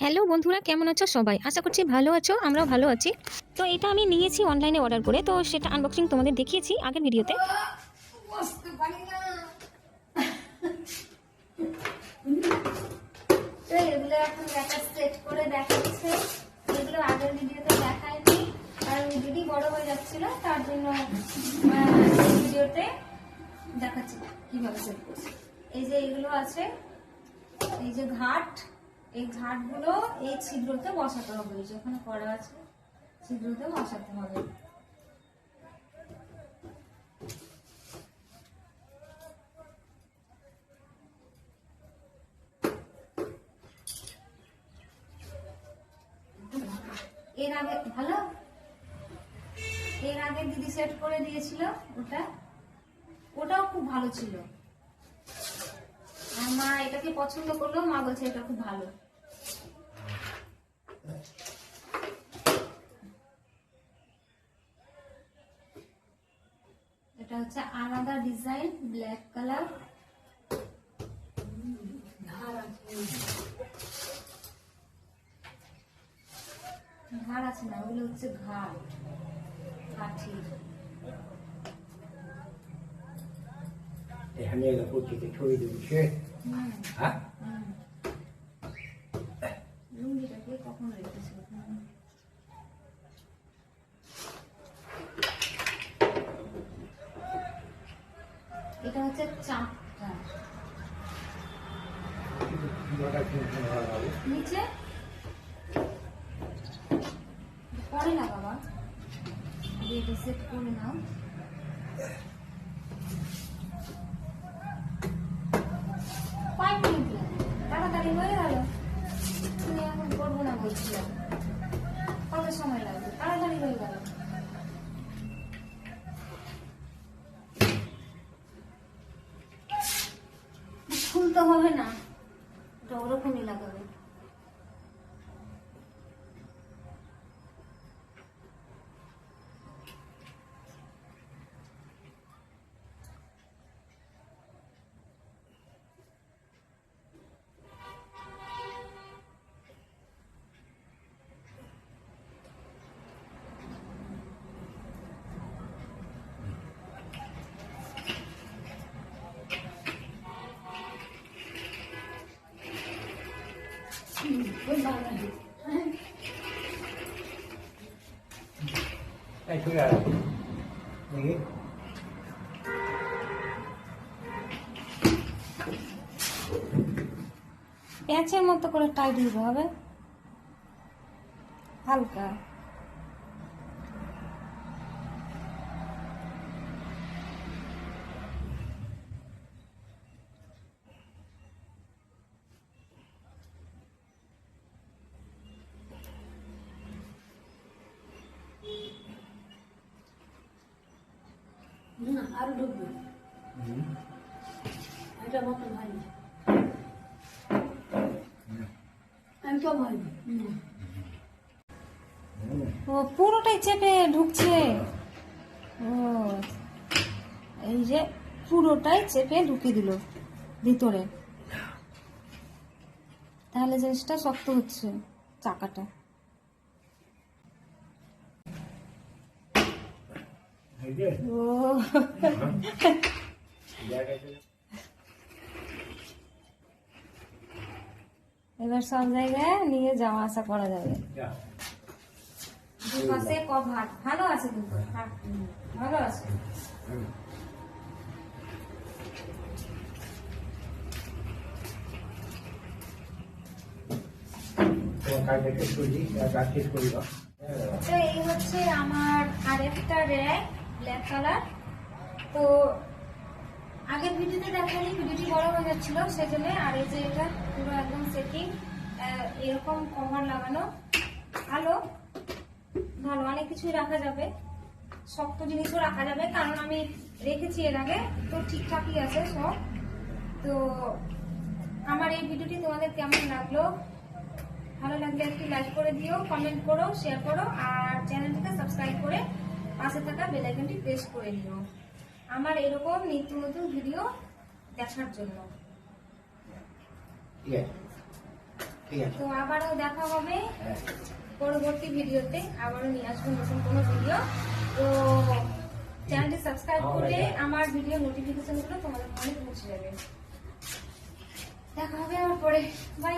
Hello বন্ধুরা, কেমন আছো সবাই? আশা করছি ভালো আছো, আমরাও ভালো আছি। তো এটা আমি নিয়েছি অনলাইনে অর্ডার করে, তো সেটা আনবক্সিং তোমাদের দেখিয়েছি আগের ভিডিওতে এগুলো দেখাচ্ছে। কীভাবে এই যে এগুলো আছে, এই যে ঘাট এই ঘাটগুলো এই ছিদ্রতে বসাতে হবে, এই যে ওখানে করা আছে, ছিদ্রতে বসাতে হবে। এর আগে, ভালো? এর আগে দিদি সেট করে দিয়েছিল ওটা। ওটাও খুব ভালো ছিল। আর মা এটাকে পছন্দ করল মা বলছে এটা খুব ভালো। এটা হচ্ছে আলাদা ডিজাইন ব্ল্যাক কালার। ঘাড় আছে না ওগুলো হচ্ছে ঘাড় কাঠির এখানে ছড়িয়ে দিচ্ছে হ্যাঁ? কখন রেখেছি? এটা হচ্ছে চাপটা নিচে? পরে না বাবা। এটা সেট করে নাও। মিনিট তাড়াতাড়ি হয়ে খুলতে হবে না। এটা ওরকমই লাগাবে। এই ছড়িয়ে আছে দেখি প্যাঁচের মতো করে টাইট দিতে হবে? হালকা। না আরও ঢুকবে। এটা মতো ভাই আমি তো ভাই ও পুরোটাই চেপে ঢুকছে। ও এই যে পুরোটাই চেপে ঢুকিয়ে দিল ভিতরে। তাহলে জিনিসটা শক্ত হচ্ছে চাকাটা এই যে ও জায়গাটা এবার সব জায়গায় নিয়ে যাওয়া আসা করা যাবে। দুপাশে কভার ভালো আছে কিন্তু। হ্যাঁ, ভালো আছে। তো এই হচ্ছে আমার আরেকটা র্যাক ব্ল্যাক কালার তো আগের ভিডিওতে দেখালি, ভিডিওটি বড় হয়ে যাচ্ছিল, সেজন্য আর এই যে এটা পুরো একদম সেটিং এরকম কভার লাগানো। ভালো ভালো, অনেক কিছুই রাখা যাবে। শক্ত জিনিসও রাখা যাবে, কারণ আমি রেখেছি এর আগে, তো ঠিকঠাকই আছে সব। তো আমার এই ভিডিওটি তোমাদের কেমন লাগল? ভালো লাগলে একটু লাইক করে দিও কমেন্ট করো শেয়ার করো, আর চ্যানেলটিকে সাবস্ক্রাইব করে পাশে থাকা বেল আইকনটি প্রেস করে দিও আমার এরকম নিত্য নতুন ভিডিও দেখার জন্য। তো আবারও দেখা হবে। হ্যাঁ। পরবর্তী ভিডিওতে আবারও নিয়ে আসব নতুন কোনো ভিডিও তো চ্যানেলটি সাবস্ক্রাইব করলে আমার ভিডিও নোটিফিকেশনগুলো তোমাদের ফোনে পৌঁছে যাবে। দেখা হবে আমার পরে। বাই